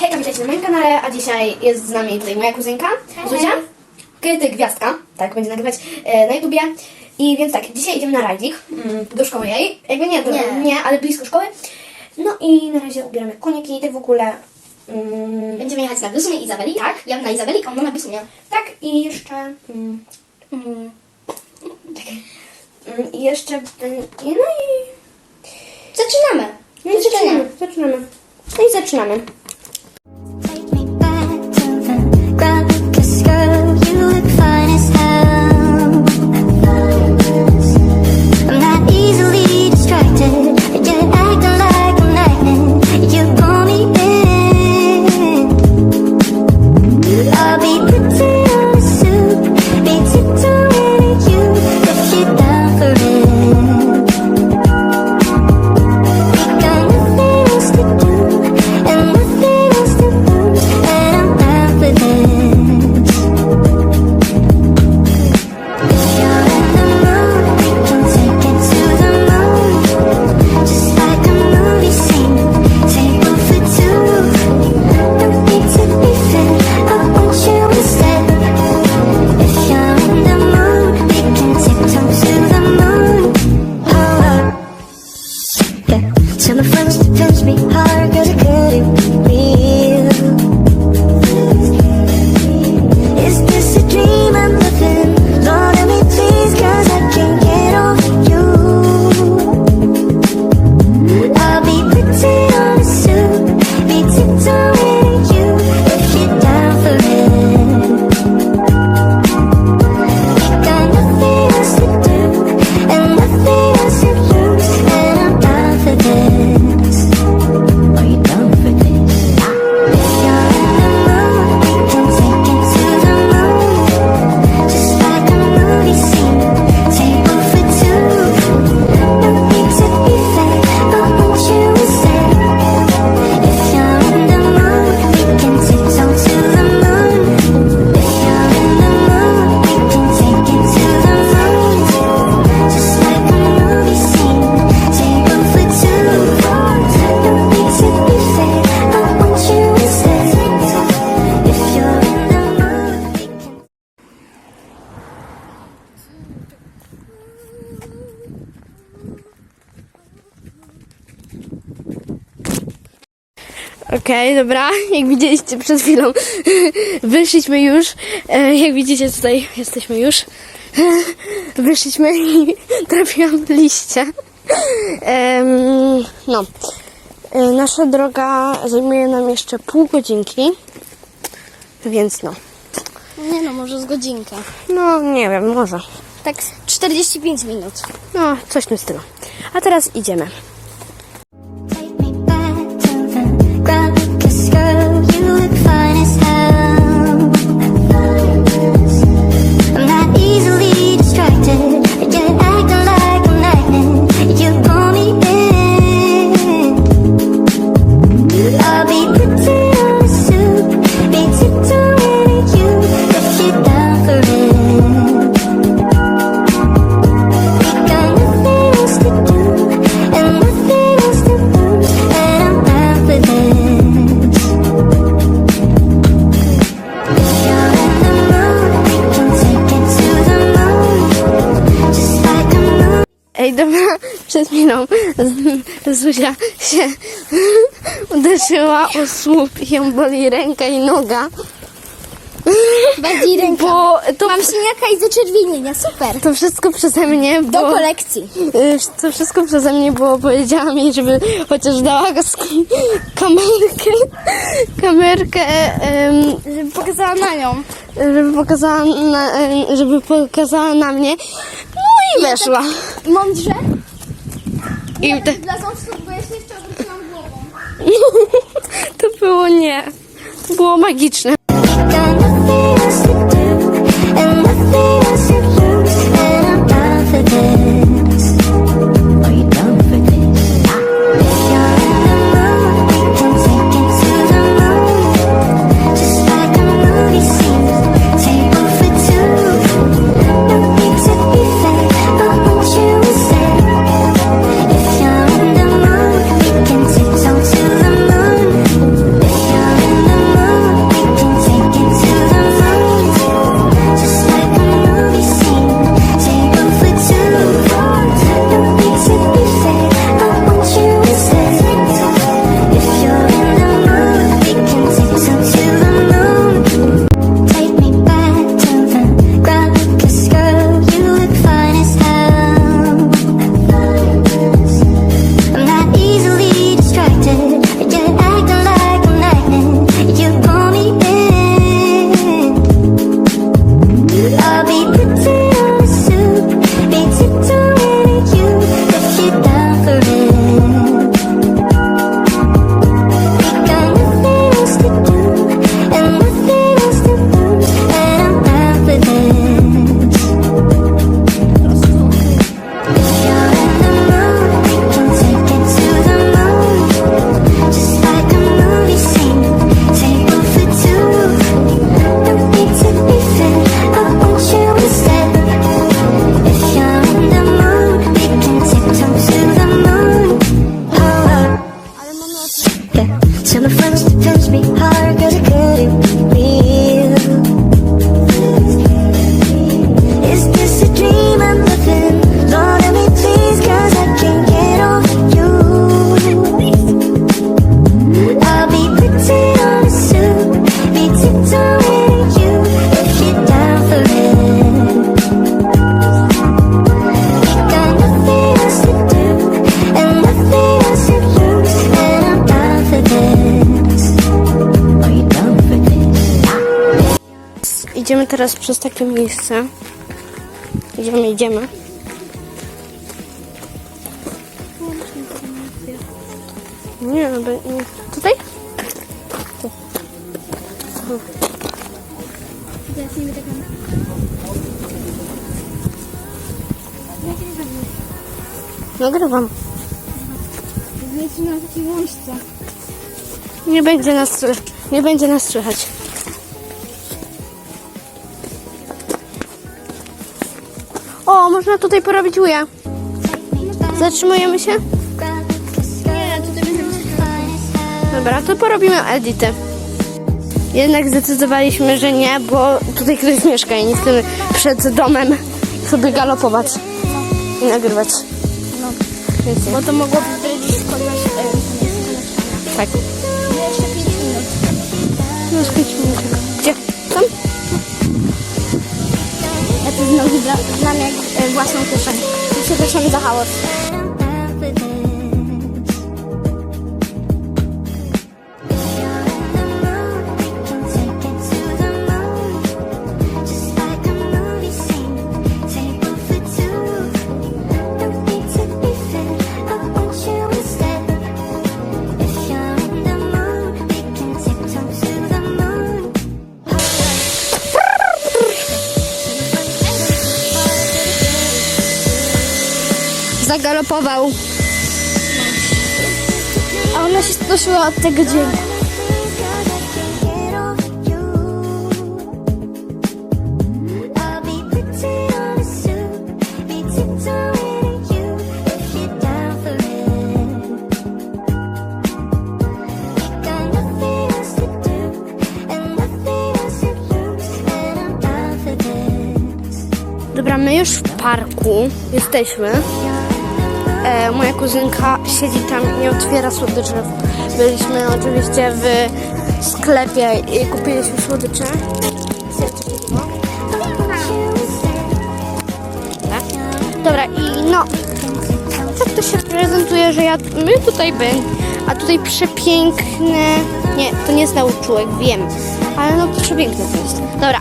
Hejka, witajcie na moim kanale, a dzisiaj jest z nami tutaj moja kuzynka, Zuzia, Kryty Gwiazdka, tak będzie nagrywać e, na YouTubie. I więc tak, dzisiaj idziemy na rajdzik mm, do szkoły jej, jakby nie, do, Nie. nie. ale blisko szkoły. No i na razie ubieramy koniki i tak w ogóle. Mm, Będziemy jechać na Glusumie i Izabeli. Tak. Ja na Izabeli, a ona na Glusumie. tak, i jeszcze. Mm, mm, czekaj. Mm, I jeszcze. mm, i No i. Zaczynamy. No i zaczynamy, zaczynamy. No i zaczynamy. Okej, dobra. Jak widzieliście przed chwilą, wyszliśmy już. E, Jak widzicie tutaj jesteśmy już. Wyszliśmy i trafiłam liście. No. E, Nasza droga zajmuje nam jeszcze pół godzinki. Więc no. Nie no, może z godzinkę. No, nie wiem, może. Tak 45 minut. No, coś w tym stylu. A teraz idziemy. Dobra, przed chwilą Zuzia się uderzyła o słup i ją boli ręka i noga. Bardziej ręka. Bo to, Mam siniaka i zaczerwienienia, super. to wszystko przeze mnie, Do bo... kolekcji. y, To wszystko przeze mnie, bo powiedziałam jej, żeby chociaż dała sk- kamerkę, kamerkę, em, Żeby pokazała na nią. żeby pokazała na, em, żeby pokazała na mnie. I weszła. Mądrze. I te, Dla ząbków, bo ja się jeszcze obróciłam głową. to było nie. To było magiczne. Cause you get it. Idziemy teraz przez takie miejsce. Idziemy, idziemy. Nie, no. Tutaj? Tam. Nagrywam. Nie będzie nas, nie będzie nas słychać. O, można tutaj porobić łuja. Zatrzymujemy się? Nie, tutaj będziemy Dobra, to porobimy edyty. Jednak zdecydowaliśmy, że nie, bo tutaj ktoś mieszka i nie chcemy przed domem sobie galopować i nagrywać. No. Więc. Bo to mogłoby być pod nasz... tak. Jeszcze 5 minut. No, skończymy. Gdzie? Dla, mnie e, własną kieszeń. Przepraszam za hałas. Else to lose, and I'm down for this. Dobra, my już w parku jesteśmy. E, moja kuzynka siedzi tam i otwiera słodyczy. Byliśmy oczywiście w sklepie i kupiliśmy słodycze. Dobra, i no, tak to się prezentuje, że ja, my tutaj będę, a tutaj przepiękne, nie, to nie jest nauczyłek, wiem, ale no przepiękne to jest. Dobra,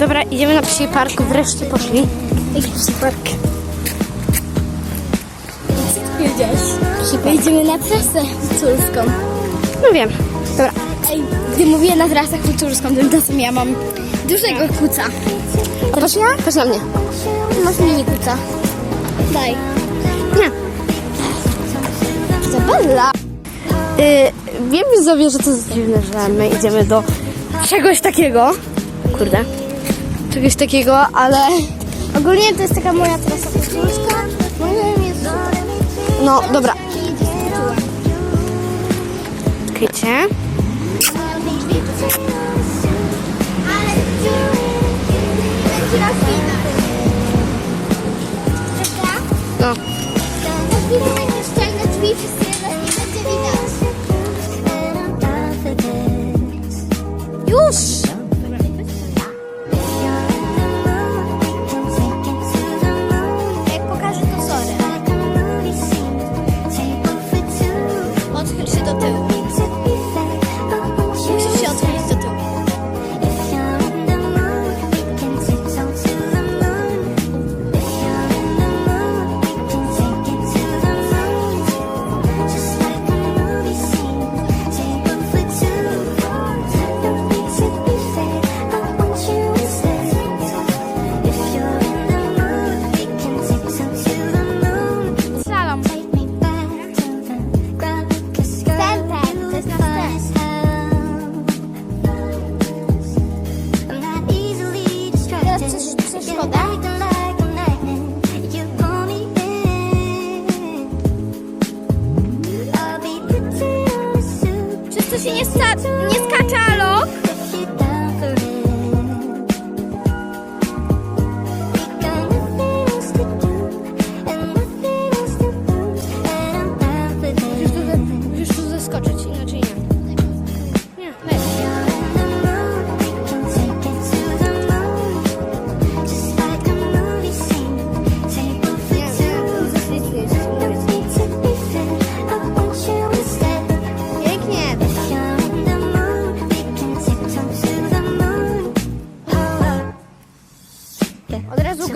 dobra, idziemy na psi parku, wreszcie poszli. Psi park? Co ty powiedziałeś? Wejdziemy na trasę futurską. No wiem, dobra, Ej, gdy mówię na trasę futurską, tymczasem ja mam dużego kuca. Teraz ja? patrz na mnie. Masz mini kuca. Daj. Nie. Zabella. Y, wiem widzowie, że to jest dziwne, że my idziemy do czegoś takiego. Kurde. Czegoś takiego, ale Ogólnie to jest taka moja trasa jest no dobra. Czekajcie. No. Na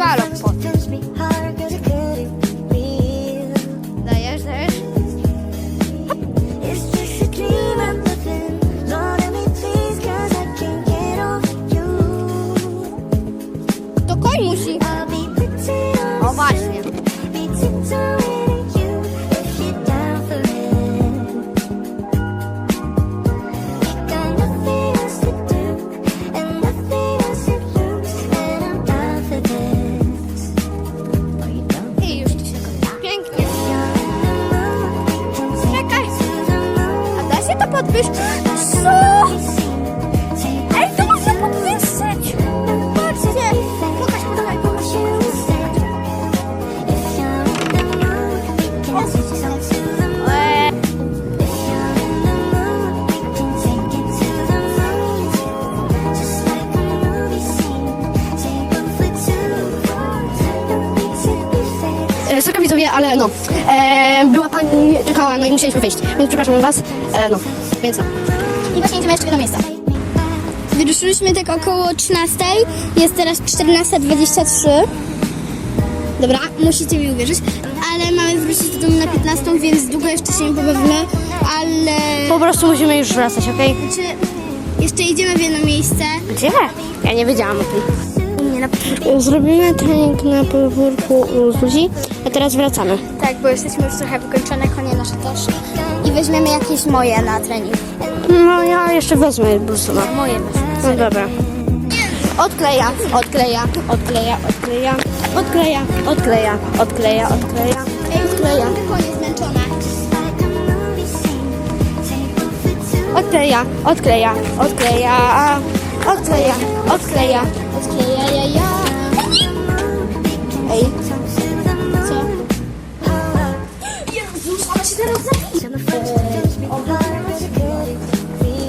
Od razu widzowie, ale no. E, była pani, czekała, no i musieliśmy wyjść. Więc przepraszam was. E, no, więc no. I właśnie idziemy jeszcze do miejsca. Wyruszyliśmy tak około 13. Jest teraz 14.23. Dobra, musicie mi uwierzyć. Ale mamy wrócić do domu na 15, więc długo jeszcze się nie pobawimy. Ale... Po prostu musimy już wracać, okej? Czy jeszcze idziemy w jedno miejsce? Gdzie? Ja nie wiedziałam o tym. Nie, na Zrobimy trening na podwórku u Zuzi, a teraz wracamy. Tak, bo jesteśmy już trochę wykończone, konie nasze też. I weźmiemy jakieś moje na trening. No ja jeszcze wezmę Brusona. Moje weźmy. No dobra. Odkleja, odkleja, odkleja, odkleja, odkleja, odkleja, odkleja, odkleja, Ej, odkleja, odkleja, odkleja, odkleja, odkleja, odkleja. Odkleja, ja, ja.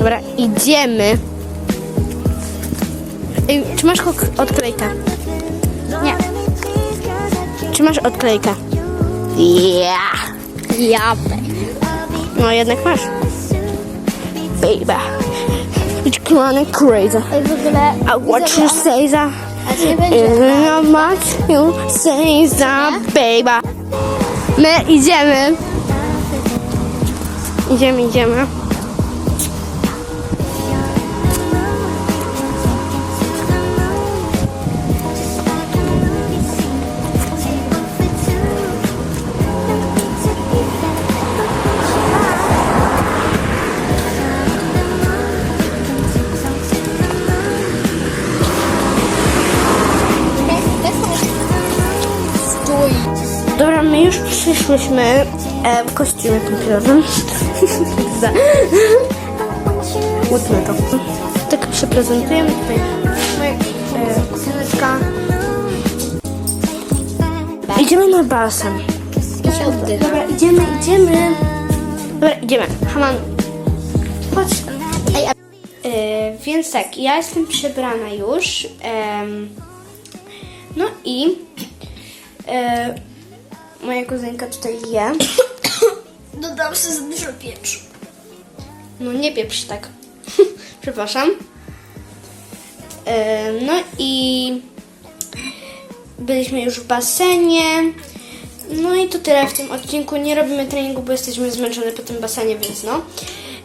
Dobra, idziemy. Ej, czy masz odklejkę? Nie. Czy masz odklejkę? Yeah. Ja. No jednak masz. Baby. It's kinda crazy. Ej, w ogóle... I what you say that isn't much you say that baby. My idziemy. Idziemy, idziemy. Przyszłyśmy e, w kostiumie kąpielowym. Łódźmy to. Tak się prezentujemy tutaj. Moja e. Idziemy na oddycha. Dobra, idziemy, idziemy. Dobra, idziemy. Haman, chodź. Ej, a E, więc tak, ja jestem przebrana już. em, no i e, moja kuzynka tutaj je. dodam sobie za dużo pieprzu. No nie pieprz tak. Przepraszam. E, no i byliśmy już w basenie. No i to tyle w tym odcinku. Nie robimy treningu, bo jesteśmy zmęczone po tym basenie, więc no.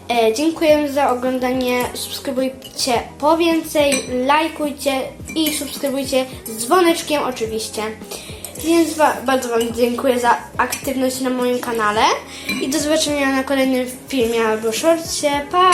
E, dziękuję za oglądanie. Subskrybujcie po więcej, lajkujcie i subskrybujcie z dzwoneczkiem oczywiście. Więc bardzo Wam dziękuję za aktywność na moim kanale i do zobaczenia na kolejnym filmie albo shortcie. Pa!